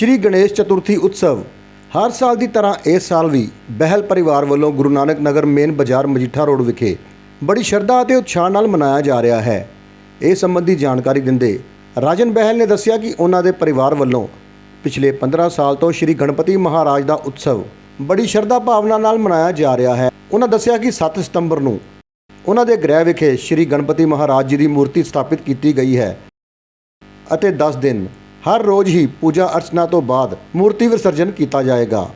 ਸ਼੍ਰੀ ਗਣੇਸ਼ ਚਤੁਰਥੀ ਉਤਸਵ। ਹਰ ਸਾਲ ਦੀ ਤਰ੍ਹਾਂ ਇਸ ਸਾਲ ਵੀ ਬਹਿਲ ਪਰਿਵਾਰ ਵੱਲੋਂ ਗੁਰੂ ਨਾਨਕ ਨਗਰ ਮੇਨ ਬਾਜ਼ਾਰ ਮਜੀਠਾ ਰੋਡ ਵਿਖੇ ਬੜੀ ਸ਼ਰਧਾ ਅਤੇ ਉਤਸ਼ਾਹ ਨਾਲ ਮਨਾਇਆ ਜਾ ਰਿਹਾ ਹੈ। ਇਸ ਸੰਬੰਧੀ ਜਾਣਕਾਰੀ ਦਿੰਦੇ ਰਾਜਨ ਬਹਿਲ ਨੇ ਦੱਸਿਆ ਕਿ ਉਹਨਾਂ ਦੇ ਪਰਿਵਾਰ ਵੱਲੋਂ ਪਿਛਲੇ 15 ਸਾਲ ਤੋਂ ਸ਼੍ਰੀ ਗਣਪਤੀ ਮਹਾਰਾਜ ਦਾ ਉਤਸਵ ਬੜੀ ਸ਼ਰਧਾ ਭਾਵਨਾ ਨਾਲ ਮਨਾਇਆ ਜਾ ਰਿਹਾ ਹੈ। ਉਹਨਾਂ ਦੱਸਿਆ ਕਿ 7 ਸਤੰਬਰ ਨੂੰ ਉਹਨਾਂ ਦੇ ਗ੍ਰਹਿ ਵਿਖੇ ਸ਼੍ਰੀ ਗਣਪਤੀ ਮਹਾਰਾਜ ਜੀ ਦੀ ਮੂਰਤੀ ਸਥਾਪਿਤ ਕੀਤੀ ਗਈ ਹੈ ਅਤੇ 10 ਦਿਨ ਹਰ ਰੋਜ਼ ਹੀ ਪੂਜਾ ਅਰਚਨਾ ਤੋਂ ਬਾਅਦ ਮੂਰਤੀ ਵਿਸਰਜਨ ਕੀਤਾ ਜਾਏਗਾ।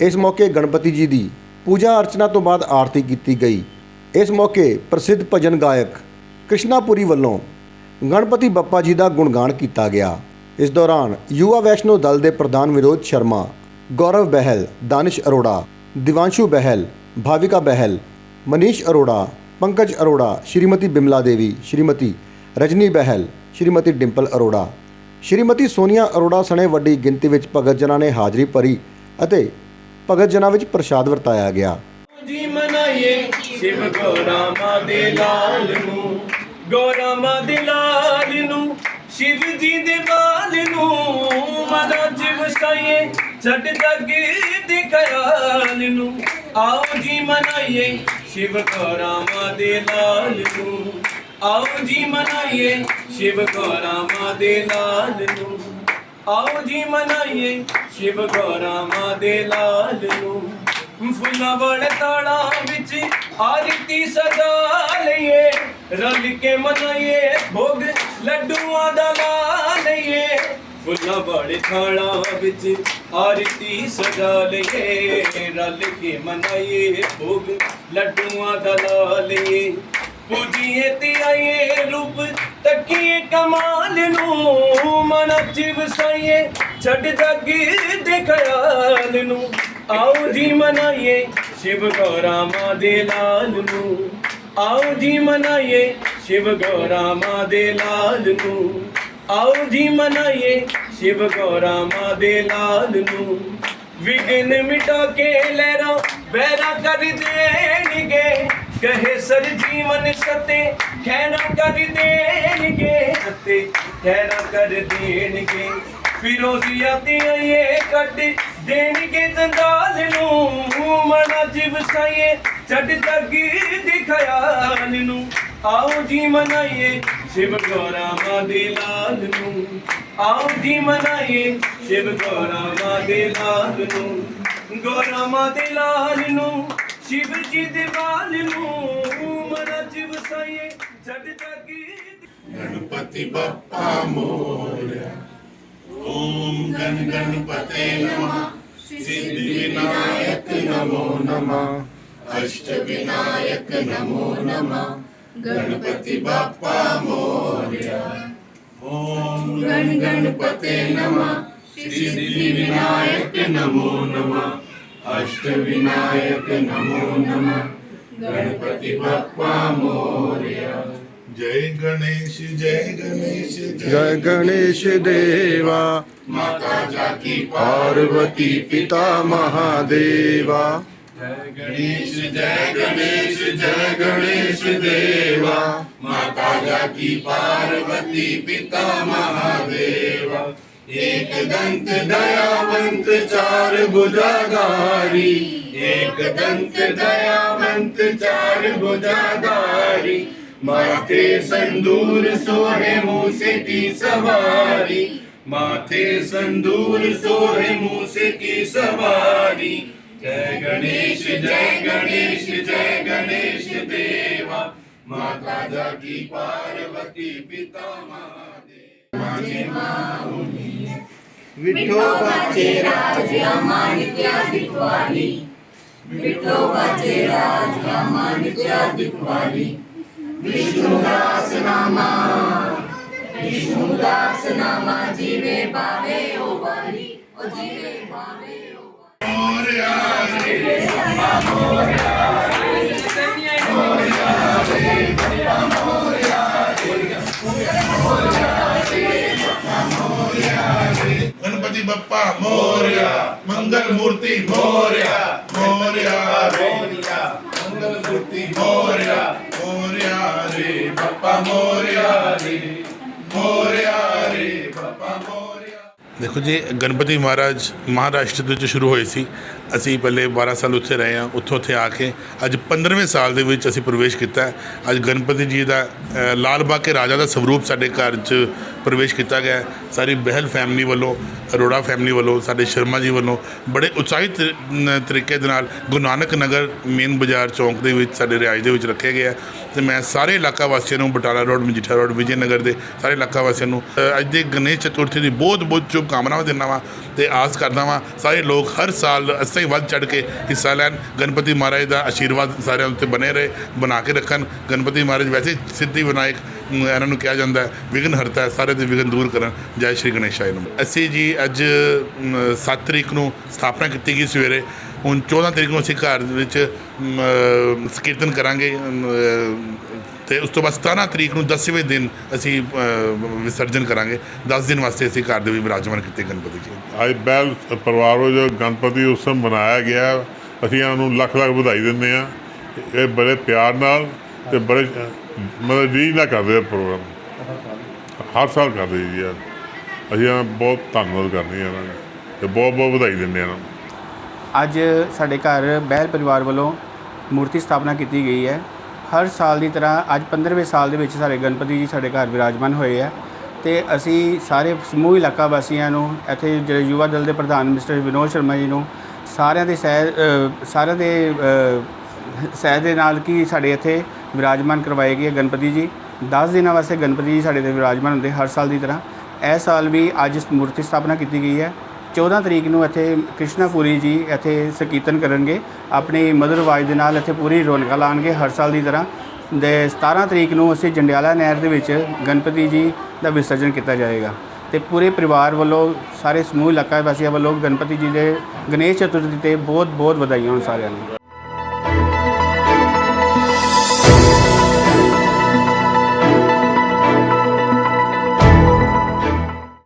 ਇਸ ਮੌਕੇ ਗਣਪਤੀ ਜੀ ਦੀ ਪੂਜਾ ਅਰਚਨਾ ਤੋਂ ਬਾਅਦ ਆਰਤੀ ਕੀਤੀ ਗਈ। ਇਸ ਮੌਕੇ ਪ੍ਰਸਿੱਧ ਭਜਨ ਗਾਇਕ ਕ੍ਰਿਸ਼ਨਾਪੁਰੀ ਵੱਲੋਂ ਗਣਪਤੀ ਬੱਪਾ ਜੀ ਦਾ ਗੁਣਗਾਨ ਕੀਤਾ ਗਿਆ। ਇਸ ਦੌਰਾਨ ਯੁਵਾ ਵੈਸ਼ਨੋ ਦਲ ਦੇ ਪ੍ਰਧਾਨ ਵਿਰੋਧ ਸ਼ਰਮਾ, ਗੌਰਵ ਬਹਿਲ, ਦਾਨਿਸ਼ ਅਰੋੜਾ, ਦਿਵਾਂਸ਼ੂ ਬਹਿਲ, ਭਾਵਿਕਾ ਬਹਿਲ, ਮਨੀਸ਼ ਅਰੋੜਾ, ਪੰਕਜ ਅਰੋੜਾ, ਸ਼੍ਰੀਮਤੀ ਬਿਮਲਾ ਦੇਵੀ, ਸ਼੍ਰੀਮਤੀ ਰਜਨੀ ਬਹਿਲ, ਸ਼੍ਰੀਮਤੀ ਡਿੰਪਲ ਅਰੋੜਾ ਸ਼੍ਰੀਮਤੀ ਸੋਨੀਆ ਅਰੋੜਾ ਸਣੇ ਵੱਡੀ ਗਿਣਤੀ ਵਿੱਚ ਭਗਤ ਜਨਾਂ ਨੇ ਹਾਜ਼ਰੀ ਭਰੀ ਅਤੇ ਭਗਤ ਜਨਾਂ ਵਿੱਚ ਪ੍ਰਸ਼ਾਦ ਵਰਤਾਇਆ ਗਿਆ। ਜੀ ਮਨਾਈਏ ਸ਼ਿਵ ਗੋਰਾਮਾ ਦੇ ਲਾਲ ਨੂੰ ਗੋਰਾਮਾ ਦੇ ਲਾਲ ਨੂੰ, ਸ਼ਿਵ ਜੀ ਦੇ ਬਾਲ ਨੂੰ। ਮਨਾ ਜਿਵ ਸਾਈਏ ਛੱਡ ਜਗ ਦੇ ਖਿਆਲ ਨੂੰ। ਆਓ ਜੀ ਮਨਾਈਏ ਸ਼ਿਵ ਗੋਰਾਮਾ ਦੇ ਲਾਲ ਨੂੰ। ਆਓ ਜੀ ਮਨਾਈਏ ਸ਼ਿਵ ਗੋਰਾਮਾ ਦੇ ਲਾਲ ਨੂੰ। ਆਓ ਜੀ ਮਨਾਈਏ ਸ਼ਿਵ ਗੋਰਾਮਾ ਦੇ ਲਾਲ ਨੂੰ। ਫੁੱਲਾਂ ਵਾਲੇ ਤਾੜਾਂ ਵਿੱਚ ਆਰਤੀ ਸਦਾ ਲਈਏ। ਰਲ ਕੇ ਮਨਾਈਏ ਭੋਗ ਲੱਡੂਆਂ ਦਾ ਲਾ ਲਈਏ। ਫੁੱਲਾਂ ਵਾਲੇ ਤਾੜਾਂ ਵਿੱਚ ਆਰਤੀ ਸਜਾ ਲਈਏ। ਰਲ ਕੇ ਮਨਾਈਏ ਭੋਗ ਲੱਡੂਆਂ ਦਾ ਲਾ ਲਈਏ। ਪੂਜੀਏ ਤੇ ਆਈਏ ਰੂਪ, ਤੱਕੀਏ ਕਮਾਲ ਨੂੰ, ਮਨ ਚ ਵਸਾਈਏ ਛੱਡ ਜਗ ਦੇ ਖਿਆਲ ਨੂੰ। ਆਓ ਜੀ ਮਨਾਈਏ ਸ਼ਿਵ ਗੌਰਾਮਾ ਦੇ ਲਾਲ ਨੂੰ। ਆਓ ਜੀ ਮਨਾਈਏ ਸ਼ਿਵ ਗੌਰਾਮਾ ਦੇ ਲਾਲ ਨੂੰ। ਆਓ ਜੀ ਮਨਾਈਏ ਸ਼ਿਵ ਗੌਰਾਮਾ ਦੇ ਲਾਲ ਨੂੰ। ਵਿਗਨ ਮਿਟਾ ਕੇ ਲਹਿਰਾਂ, ਬਹਿਰਾ ਕਰ ਦੇਣਗੇ। ਕਹੇ ਸਰ ਜੀਵਨ ਸਤੇ ਖੈਰਾ ਕਰ ਦੇਣਗੇ ਸਤੇ ਖੈਰਾ ਕਰ ਦੇਣਗੇ। ਫਿਰੋਜ਼ੀਆਂ ਤੇ ਆਏ ਕੱਢ ਦੇਣਗੇ ਜੰਗਾਲ ਨੂੰ, ਮਨਾ ਜਿਵ ਸਾਈਏ, ਛੱਡ ਜਗ ਦੇ ਖਿਆਲ ਨੂੰ। ਆਓ ਜੀ ਮਨਾਈਏ ਸ਼ਿਵ ਗੌਰਾਮਾ ਦੇ ਲਾਲ ਨੂੰ। ਆਓ ਜੀ ਮਨਾਈਏ ਸ਼ਿਵ ਗੌਰਾਮਾ ਦੇ ਲਾਲ ਨੂੰ। ਗੌਰਾਮਾ ਦੇ ਲਾਲ ਨੂੰ ਸ਼ਿਵ ਜੀ ਦੇ ਵਾਲ ਨੂੰ ਮਨਾ ਜਿਵ ਸਾਈਏ ਛੱਡ ਜਗ गणपति बप्पा मोरया ओम गण गणपते नमः सिद्धि विनायक नमो नमः अष्ट विनायक नमो नमः गणपति बप्पा मोरया ओम गण गणपते नमः सिद्धि विनायक नमो नमः अष्टविनायक नमो नमः गणपति बप्पा मोर्या जय गणेश जय गणेश जय गणेश देवा माता जाकी पार्वती पिता महादेवा जय गणेश जय गणेश जय गणेश देवा माता जाकी पार्वती पिता महादेवा एक दंत दया दयावंत चार भुजाधारी एक दंत दयावंत चार भुजाधारी माथे संदूर सोहे मूसे की सवारी माथे संदूर सोहे मूसे की सवारी जय गणेश जय गणेश जय गणेश देवा माता जाकी पार्वती पिता महादेव माझे माऊली विठोबाचे राज अमानित्या दिखवाली विठोबाचे राज अमानित्या दिखवाली विष्णुदास नामा विष्णुदास नामा जीवे भावे ओ वाली ओ जीवे भावे ओ वाली गणपति बप्पा मोरया मंगल मूर्ति मोरया मोरया रे मंगल मूर्ति मोरया मोरया रे बप्पा मोरया रे मोरया रे बप्पा मोरया ਦੇਖੋ ਜੀ ਗਣਪਤੀ ਮਹਾਰਾਜ ਮਹਾਰਾਸ਼ਟਰ ਦੇ ਵਿੱਚ ਸ਼ੁਰੂ ਹੋਏ ਸੀ ਅਸੀਂ ਪਹਿਲੇ 12 ਸਾਲ ਉੱਥੇ ਰਹੇ ਹਾਂ ਉੱਥੋਂ ਉੱਥੇ ਆ ਕੇ ਅੱਜ 15ਵੇਂ ਸਾਲ ਦੇ ਵਿੱਚ ਅਸੀਂ ਪ੍ਰਵੇਸ਼ ਕੀਤਾ ਹੈ। ਅੱਜ ਗਣਪਤੀ ਜੀ ਦਾ ਅ, ਲਾਲ ਬਾਗ ਕੇ ਰਾਜਾ ਦਾ ਸਵਰੂਪ ਸਾਡੇ ਘਰ 'ਚ ਪ੍ਰਵੇਸ਼ ਕੀਤਾ ਗਿਆ ਹੈ। ਸਾਰੀ ਬਹਿਲ ਫੈਮਿਲੀ ਵੱਲੋਂ ਅਰੋੜਾ ਫੈਮਿਲੀ ਵੱਲੋਂ ਸਾਡੇ ਸ਼ਰਮਾ ਜੀ ਵੱਲੋਂ ਬੜੇ ਉਤਸ਼ਾਹਿਤ ਨ- ਤਰੀਕੇ ਦੇ ਨਾਲ ਗੁਰੂ ਨਾਨਕ ਨਗਰ ਮੇਨ ਬਾਜ਼ਾਰ ਚੌਂਕ ਦੇ ਵਿੱਚ ਸਾਡੇ ਰਿਹਾਇਸ਼ ਦੇ ਵਿੱਚ ਰੱਖਿਆ ਗਿਆ ਹੈ। ਤੇ ਮੈਂ ਸਾਰੇ ਇਲਾਕਾ ਵਾਸੀਆਂ ਨੂੰ ਬਟਾਲਾ ਰੋਡ ਮਜੀਠਾ ਰੋਡ ਵਿਜੇ ਨਗਰ ਦੇ ਸਾਰੇ ਇਲਾਕਾ ਵਾਸੀਆਂ ਨੂੰ ਅ, ਅੱਜ ਦੇ ਗਣੇਸ਼ ਚਤੁਰਥੀ ਦੀ ਬਹੁਤ ਬਹੁਤ ਸ਼ੁਭਕਾਮਨਾਵਾਂ ਦਿੰਦਾ ਵਾਂ ਤੇ ਆਸ ਕਰਦਾ ਵਾਂ ਸਾਰੇ ਲੋਕ ਹਰ ਸਾਲ ਅਸਾਂ ਹੀ ਵੱਧ ਚੜ ਕੇ ਹਿੱਸਾ ਲੈਣ ਗਣਪਤੀ ਮਹਾਰਾਜ ਦਾ ਆਸ਼ੀਰਵਾਦ ਸਾਰਿਆਂ ਉੱਤੇ ਬਣੇ ਰਹੇ ਬਣਾ ਕੇ ਰੱਖਣ ਗਣਪਤੀ ਮਹਾਰਾਜ ਵੈਸੇ ਸਿੱਧੀ ਵਿਨਾਇਕ ਇਹਨਾਂ ਨੂੰ ਕਿਹਾ ਜਾਂਦਾ ਹੈ ਵਿਘਨ ਹਰਤਾ ਹੈ ਸਾਰੇ ਦੇ ਵਿਘਨ ਦੂਰ ਕਰਨ। ਜੈ ਸ਼੍ਰੀ ਗਣੇਸ਼ਾయ ਨੂੰ ਅਸੀਂ ਜੀ ਅੱਜ 7 ਤਰੀਕ ਨੂੰ ਸਥਾਪਨਾ ਕੀਤੀ ਗਈ ਸਵੇਰੇ। ਹੁਣ 14 ਤਰੀਕ ਨੂੰ ਅਸੀਂ ਘਰ ਵਿੱਚ ਅਮ, ਕਰਾਂਗੇ। ਅਮ, ਤੇ ਉਸ ਤੋਂ ਬਾਅਦ 17 ਤਰੀਕ ਨੂੰ 10ਵੇਂ ਦਿਨ ਅਸੀਂ ਵਿਸਰਜਨ ਕਰਾਂਗੇ। 10 ਦਿਨ ਵਾਸਤੇ ਅਸੀਂ ਘਰ ਦੇ ਵਿੱਚ ਵਿਰਾਜਮਾਨ ਕੀਤੇ ਗਣਪਤੀ ਜੀ। ਅੱਜ ਬੈਲ ਪਰਿਵਾਰ ਵੱਲੋਂ ਗਣਪਤੀ ਉਤਸਵ ਮਨਾਇਆ ਗਿਆ। ਅਸੀਂ ਇਹਨਾਂ ਨੂੰ ਲੱਖ ਲੱਖ ਵਧਾਈ ਦਿੰਦੇ ਆ ਇਹ ਬੜੇ ਪਿਆਰ ਨਾਲ ਤੇ ਬੜੇ ਮਤਲਬ ਜੀ ਨਾਲ ਕਰਦੇ ਆ ਪ੍ਰੋਗਰਾਮ। ਹਰ ਸਾਲ ਕਰਦੇ ਜੀ ਯਾਰ। ਅਸੀਂ ਇਹਨਾਂ ਦਾ ਬਹੁਤ ਧੰਨਵਾਦ ਕਰਦੇ ਆ ਇਹਨਾਂ ਦਾ ਤੇ ਬਹੁਤ ਬਹੁਤ ਵਧਾਈ ਦਿੰਦੇ ਆ ਇਹਨਾਂ ਨੂੰ। ਅੱਜ ਸਾਡੇ ਘਰ ਬਹਿਲ ਪਰਿਵਾਰ ਵੱਲੋਂ ਮੂਰਤੀ ਸਥਾਪਨਾ ਕੀਤੀ ਗਈ ਹੈ। ਹਰ ਸਾਲ ਦੀ ਤਰ੍ਹਾਂ ਅੱਜ 15ਵੇਂ ਸਾਲ ਦੇ ਵਿੱਚ ਸਾਡੇ ਗਣਪਤੀ ਜੀ ਸਾਡੇ ਘਰ ਵਿਰਾਜਮਾਨ ਹੋਏ ਆ ਤੇ ਅਸੀਂ ਸਾਰੇ ਸਮੂਹ ਇਲਾਕਾ ਵਾਸੀਆਂ ਨੂੰ ਇੱਥੇ ਜਿਹੜੇ ਯੁਵਾ ਦਲ ਦੇ ਪ੍ਰਧਾਨ ਮਿਸਟਰ ਵਿਨੋਦ ਸ਼ਰਮਾ ਜੀ ਨੂੰ ਸਾਰਿਆਂ ਦੇ ਸਹਿ ਅ, ਸਾਰਿਆਂ ਦੇ ਅ, ਸਹਿ ਦੇ ਨਾਲ ਕਿ ਸਾਡੇ ਇੱਥੇ ਵਿਰਾਜਮਾਨ ਕਰਵਾਏ ਗਏ ਗਣਪਤੀ ਜੀ। 10 ਦਿਨਾਂ ਵਾਸਤੇ ਗਣਪਤੀ ਜੀ ਸਾਡੇ ਦੇ ਵਿਰਾਜਮਾਨ ਹੁੰਦੇ ਹਰ ਸਾਲ ਦੀ ਤਰ੍ਹਾਂ। ਇਸ ਸਾਲ ਵੀ ਅੱਜ ਮੂਰਤੀ ਸਥਾਪਨਾ ਕੀਤੀ ਗਈ ਹੈ। 14 ਤਰੀਕ ਨੂੰ ਇੱਥੇ ਕ੍ਰਿਸ਼ਨਾਪੁਰੀ ਜੀ ਇੱਥੇ ਸੰਕੀਰਤਨ ਕਰਨਗੇ। ਆਪਣੀ ਮਧੁਰ ਆਵਾਜ਼ ਦੇ ਨਾਲ ਇੱਥੇ ਪੂਰੀ ਰੌਣਕਾਂ ਲਾਣਗੇ ਹਰ ਸਾਲ ਦੀ ਤਰ੍ਹਾਂ। ਦੇ 17 ਤਰੀਕ ਨੂੰ ਅਸੀਂ ਜੰਡਿਆਲਾ ਨਹਿਰ ਦੇ ਵਿੱਚ ਗਣਪਤੀ ਜੀ ਦਾ ਵਿਸਰਜਨ ਕੀਤਾ ਜਾਏਗਾ। ਤੇ ਪੂਰੇ ਪਰਿਵਾਰ ਵੱਲੋਂ, ਸਾਰੇ ਸਮੂਹ ਇਲਾਕਾ ਵਾਸੀਆਂ ਵੱਲੋਂ ਗਣਪਤੀ ਜੀ ਦੇ ਗਣੇਸ਼ ਚਤੁਰਥੀ ਤੇ ਬਹੁਤ ਬਹੁਤ ਵਧਾਈਆਂ ਹੋਣ ਸਾਰਿਆਂ ਨੂੰ।